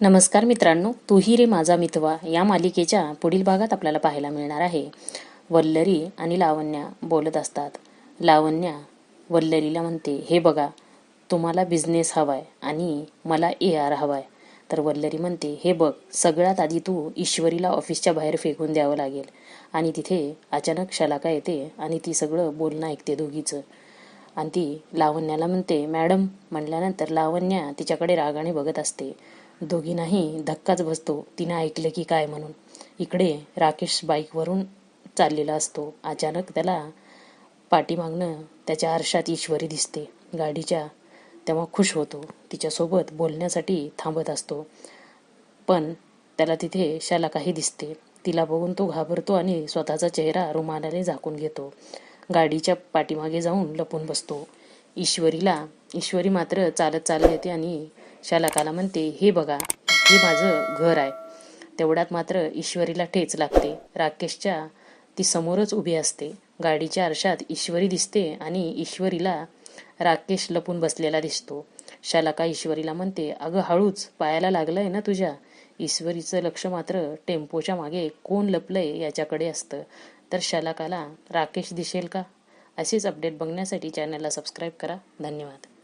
नमस्कार मित्रांनो तूही रे माझा मितवा या मालिकेच्या पुढील भागात आपल्याला पाहायला मिळणार आहे. वल्लरी आणि लावण्या बोलत असतात. लावण्या वल्लरीला म्हणते हे बघा तुम्हाला बिझनेस हवाय आणि मला ए आर हवाय. तर वल्लरी म्हणते हे बघ सगळ्यात आधी तू ईश्वरीला ऑफिसच्या बाहेर फेकून द्यावं लागेल आणि तिथे अचानक शलाका येते आणि ती सगळं बोलणं ऐकते दोघीचं. आणि ती लावण्याला म्हणते मॅडम म्हणल्यानंतर लावण्या तिच्याकडे रागाने बघत असते. दोघींनाही धक्काच बसतो. तिने ऐकलं की काय म्हणून. इकडे राकेश बाईकवरून चाललेला असतो. अचानक त्याला पाठीमागणं त्याच्या आरशात ईश्वरी दिसते. गाडीच्या तेव्हा खुश होतो. तिच्यासोबत बोलण्यासाठी थांबत असतो. पण त्याला तिथे शाला काही दिसते. तिला बघून तो घाबरतो आणि स्वतःचा चेहरा रुमालाने झाकून घेतो. गाडीच्या पाठीमागे जाऊन लपून बसतो. ईश्वरीला ईश्वरी मात्र चालत चालत येते आणि शालाकाला म्हणते हे बघा हे माझं घर आहे. तेवढ्यात मात्र ईश्वरीला ठेच लागते. राकेशच्या ती समोरच उभी असते. गाडीच्या आरशात ईश्वरी दिसते आणि ईश्वरीला राकेश लपून बसलेला दिसतो. शालाका ईश्वरीला म्हणते अगं हळूच पायाला लागलंय ना तुझ्या? ईश्वरीचं लक्ष मात्र टेम्पोच्या मागे कोण लपलंय याच्याकडे असतं. तर शालाकाला राकेश दिसेल का? असेच अपडेट बघण्यासाठी चॅनलला सबस्क्राईब करा. धन्यवाद.